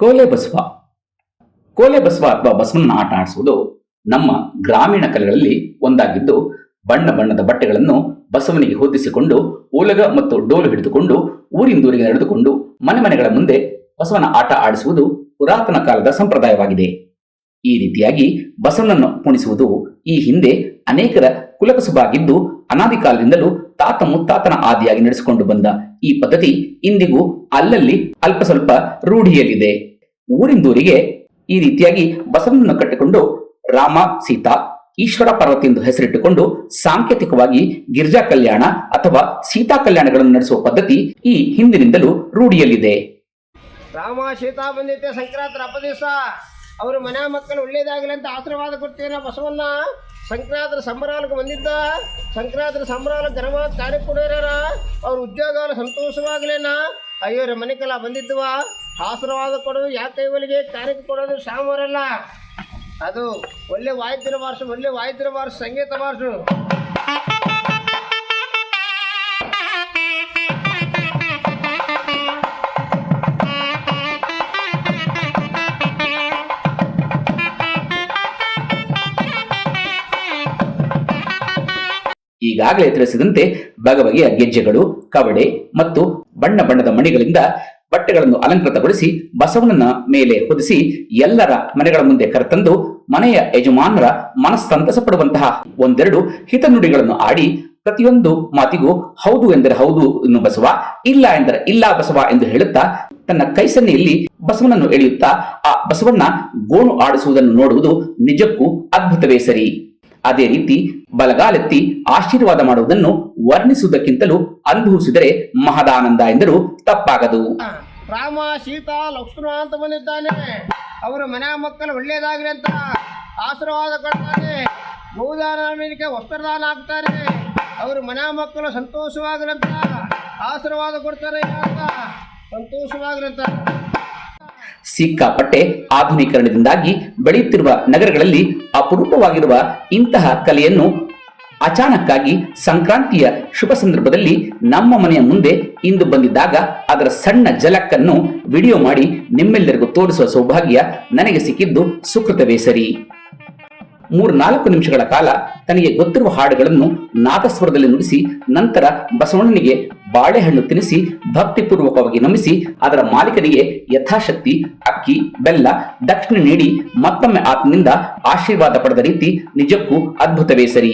ಕೋಲೆ ಬಸವ. ಕೋಲೆ ಬಸವ ಅಥವಾ ಬಸವನ ಆಟ ಆಡಿಸುವುದು ನಮ್ಮ ಗ್ರಾಮೀಣ ಕಲೆಗಳಲ್ಲಿ ಒಂದಾಗಿದ್ದು ಬಣ್ಣ ಬಣ್ಣದ ಬಟ್ಟೆಗಳನ್ನು ಬಸವನಿಗೆ ಹೊದಿಸಿಕೊಂಡು ಓಲಗ ಮತ್ತು ಡೋಲು ಹಿಡಿದುಕೊಂಡು ಊರಿಂದೂರಿಗೆ ನಡೆದುಕೊಂಡು ಮನೆ ಮನೆಗಳ ಮುಂದೆ ಬಸವನ ಆಟ ಆಡಿಸುವುದು ಪುರಾತನ ಕಾಲದ ಸಂಪ್ರದಾಯವಾಗಿದೆ. ಈ ರೀತಿಯಾಗಿ ಬಸವನನ್ನು ಪುಣಿಸುವುದು ಈ ಹಿಂದೆ ಅನೇಕರ ಕುಲಕಸುಬಾಗಿದ್ದು ಅನಾದಿ ಕಾಲದಿಂದಲೂ ತಾತ ಮುತ್ತಾತನ ಆದಿಯಾಗಿ ನಡೆಸಿಕೊಂಡು ಬಂದ ಈ ಪದ್ಧತಿ ಇಂದಿಗೂ ಅಲ್ಲಲ್ಲಿ ಅಲ್ಪ ಸ್ವಲ್ಪ ರೂಢಿಯಲ್ಲಿದೆ. ಊರಿಂದೂರಿಗೆ ಈ ರೀತಿಯಾಗಿ ಬಸವನನ್ನು ಕಟ್ಟಿಕೊಂಡು ರಾಮ, ಸೀತಾ, ಈಶ್ವರ ಪರ್ವತಿ ಎಂದು ಹೆಸರಿಟ್ಟುಕೊಂಡು ಸಾಂಕೇತಿಕವಾಗಿ ಗಿರ್ಜಾ ಕಲ್ಯಾಣ ಅಥವಾ ಸೀತಾ ಕಲ್ಯಾಣಗಳನ್ನು ನಡೆಸುವ ಪದ್ಧತಿ ಈ ಹಿಂದಿನಿಂದಲೂ ರೂಢಿಯಲ್ಲಿದೆ. ರಾಮ, ಸೀತಾ ಬಂದಿತ್ತೆ ಸಂಕ್ರಾಂತಿ ಹಬ್ಬ ದಿವಸ. ಅವರು ಮನೆ ಮಕ್ಕಳು ಒಳ್ಳೇದಾಗಲಿ ಅಂತ ಆಶೀರ್ವಾದ ಕೊಡ್ತೀರ ಬಸವನ್ನ ಸಂಕ್ರಾಂತಿ ಸಂಬರಾಲಕ್ಕೆ ಬಂದಿದ್ದ. ಸಂಕ್ರಾಂತಿ ಸಂಬರಾಲ ಗರ್ವ ಕಾರ್ಯ ಕೊಡೋರ ಅವ್ರ ಉದ್ಯೋಗ ಸಂತೋಷವಾಗಲೇನ? ಅಯ್ಯೋರ ಮನೆಗೆಲ್ಲ ಬಂದಿದ್ದವ ಆಶೀರ್ವಾದ ಕೊಡೋದು ಯಾಕೆ ಇವಳಿಗೆ? ಕಾರ್ಯಕ್ಕೆ ಕೊಡೋದು ಸಾಮರಲ್ಲ ಅದು ಒಳ್ಳೆ ವಾಯಿದ್ಯ ಮಾರ್ಸು ಒಳ್ಳೆ ವಾಯಿದ್ಯ ಮಾರ್ಸು ಸಂಗೀತ ಬಾರ್ಸು ಈಗಾಗಲೇ ತಿಳಿಸಿದಂತೆ ಬಗೆಬಗೆಯ ಗೆಜ್ಜೆಗಳು, ಕವಡೆ ಮತ್ತು ಬಣ್ಣ ಬಣ್ಣದ ಮಣಿಗಳಿಂದ ಬಟ್ಟೆಗಳನ್ನು ಅಲಂಕೃತಗೊಳಿಸಿ ಬಸವಣ್ಣನ ಮೇಲೆ ಹೊದಿಸಿ ಎಲ್ಲರ ಮನೆಗಳ ಮುಂದೆ ಕರೆತಂದು ಮನೆಯ ಯಜಮಾನರ ಮನಸ್ಸಂತಸ ಪಡುವಂತಹ ಒಂದೆರಡು ಹಿತನುಡಿಗಳನ್ನು ಆಡಿ ಪ್ರತಿಯೊಂದು ಮಾತಿಗೂ ಹೌದು ಎಂದರೆ ಹೌದು ಎನ್ನು ಬಸವ, ಇಲ್ಲ ಎಂದರೆ ಇಲ್ಲ ಬಸವ ಎಂದು ಹೇಳುತ್ತಾ ತನ್ನ ಕೈಸನ್ನೆಯಲ್ಲಿ ಬಸವನನ್ನು ಎಳೆಯುತ್ತಾ ಆ ಬಸವಣ್ಣ ಗೋಣು ಆಡಿಸುವುದನ್ನು ನೋಡುವುದು ನಿಜಕ್ಕೂ ಅದ್ಭುತವೇ ಸರಿ. ಅದೇ ರೀತಿ ಬಲಗಾಲೆತ್ತಿ ಆಶೀರ್ವಾದ ಮಾಡುವುದನ್ನು ವರ್ಣಿಸುವುದಕ್ಕಿಂತಲೂ ಅನುಭವಿಸಿದರೆ ಮಹದಾನಂದ ಎಂದರು ತಪ್ಪಾಗದು. ರಾಮ, ಸೀತಾ, ಲಕ್ಷ್ಮಣ ಅಂತ ಬಂದಿದ್ದಾನೆ. ಅವರ ಮನೆ ಮಕ್ಕಳು ಒಳ್ಳೆಯದಾಗಲಿ ಅಂತ ಆಶೀರ್ವಾದ ಕೊಡ್ತಾನೆ. ಗೋದಾನ ಮೇಲೆ ವಸ್ತ್ರದಾನ ಹಾಕ್ತಾರೆ. ಅವರು ಮನೆ ಮಕ್ಕಳು ಸಂತೋಷವಾಗಲಿ ಅಂತ ಆಶೀರ್ವಾದ ಕೊಡ್ತಾರೆ ಸಂತೋಷವಾಗಲಿ ಅಂತ. ಸಿಕ್ಕಾಪಟ್ಟೆ ಆಧುನೀಕರಣದಿಂದಾಗಿ ಬೆಳೆಯುತ್ತಿರುವ ನಗರಗಳಲ್ಲಿ ಅಪರೂಪವಾಗಿರುವ ಇಂತಹ ಕಲೆಯನ್ನು ಅಚಾನಕ್ಕಾಗಿ ಸಂಕ್ರಾಂತಿಯ ಶುಭ ಸಂದರ್ಭದಲ್ಲಿ ನಮ್ಮ ಮನೆಯ ಮುಂದೆ ಇಂದು ಬಂದಿದ್ದಾಗ ಅದರ ಸಣ್ಣ ಜಲಕ್ಕನ್ನು ವಿಡಿಯೋ ಮಾಡಿ ನಿಮ್ಮೆಲ್ಲರಿಗೂ ತೋರಿಸುವ ಸೌಭಾಗ್ಯ ನನಗೆ ಸಿಕ್ಕಿದ್ದು ಸುಕೃತವೇ ಸರಿ. ಮೂರ್ನಾಲ್ಕು ನಿಮಿಷಗಳ ಕಾಲ ತನಗೆ ಗೊತ್ತಿರುವ ಹಾಡುಗಳನ್ನು ನಾದಸ್ವರದಲ್ಲಿ ನುಡಿಸಿ, ನಂತರ ಬಸವಣ್ಣನಿಗೆ ಬಾಳೆಹಣ್ಣು ತಿನ್ನಿಸಿ ಭಕ್ತಿಪೂರ್ವಕವಾಗಿ ನಮಿಸಿ, ಅದರ ಮಾಲೀಕನಿಗೆ ಯಥಾಶಕ್ತಿ, ಅಕ್ಕಿ, ಬೆಲ್ಲ, ದಕ್ಷಿಣ ನೀಡಿ ಮತ್ತೊಮ್ಮೆ ಆತನಿಂದ ಆಶೀರ್ವಾದ ಪಡೆದ ರೀತಿ ನಿಜಕ್ಕೂ ಅದ್ಭುತವೇ ಸರಿ.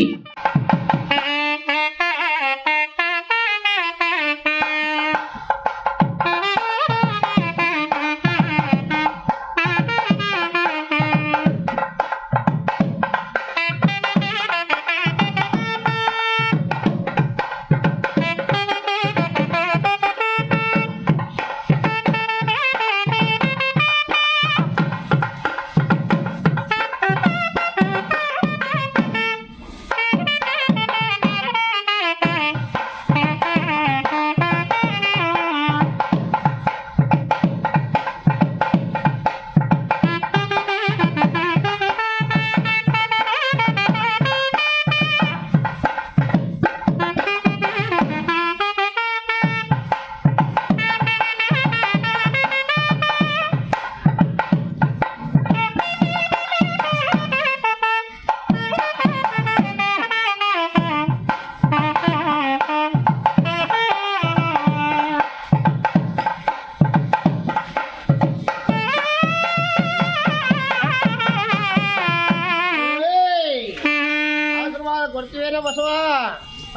ಕೊಡ್ತೀವೇನ ಬಸವ?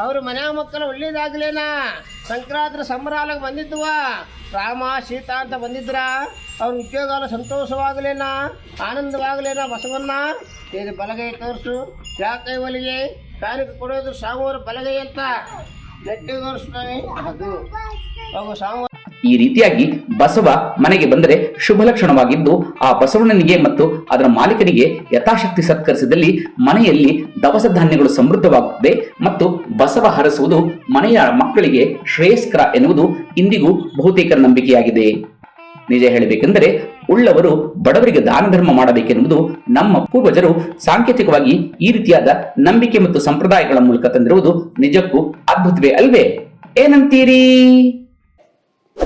ಅವ್ರ ಮನೆ ಮಕ್ಕಳು ಒಳ್ಳೇದಾಗ್ಲೇನ? ಸಂಕ್ರಾಂತಿ ಸಂಬರಾಲಕ್ಕೆ ಬಂದಿದ್ವ ರಾಮ, ಸೀತಾ ಅಂತ ಬಂದಿದ್ರ? ಅವ್ರ ಉದ್ಯೋಗ ಸಂತೋಷವಾಗಲೇನ? ಆನಂದವಾಗಲೇನ ಬಸವನ್ನ ಇದು ಬಲಗೈ ತೋರಿಸು. ಯಾಕೈ ಒಲಿಗೆ? ಕಾರ್ಯಕ್ಕೆ ಕೊಡೋದು ಸಾಮೂರು ಬಲಗೈ ಅಂತ. ನೆಟ್ಟಿ ತೋರಿಸ್ತಾನೆ. ಅದು. ಅವು ಸಾಮ ಈ ರೀತಿಯಾಗಿ ಬಸವ ಮನೆಗೆ ಬಂದರೆ ಶುಭ ಲಕ್ಷಣವಾಗಿದ್ದು, ಆ ಬಸವಣ್ಣನಿಗೆ ಮತ್ತು ಅದರ ಮಾಲೀಕನಿಗೆ ಯಥಾಶಕ್ತಿ ಸತ್ಕರಿಸಿದಲ್ಲಿ ಮನೆಯಲ್ಲಿ ದವಸ ಧಾನ್ಯಗಳು ಸಮೃದ್ಧವಾಗುತ್ತದೆ ಮತ್ತು ಬಸವ ಹರಸುವುದು ಮನೆಯ ಮಕ್ಕಳಿಗೆ ಶ್ರೇಯಸ್ಕರ ಎನ್ನುವುದು ಇಂದಿಗೂ ಬಹುತೇಕರ ನಂಬಿಕೆಯಾಗಿದೆ. ನಿಜ ಹೇಳಬೇಕೆಂದರೆ, ಉಳ್ಳವರು ಬಡವರಿಗೆ ದಾನ ಧರ್ಮ ಮಾಡಬೇಕೆನ್ನುವುದು ನಮ್ಮ ಪೂರ್ವಜರು ಸಾಂಕೇತಿಕವಾಗಿ ಈ ರೀತಿಯಾದ ನಂಬಿಕೆ ಮತ್ತು ಸಂಪ್ರದಾಯಗಳ ಮೂಲಕ ತಂದಿರುವುದು ನಿಜಕ್ಕೂ ಅದ್ಭುತವೇ ಅಲ್ವೇ? ಏನಂತೀರಿ?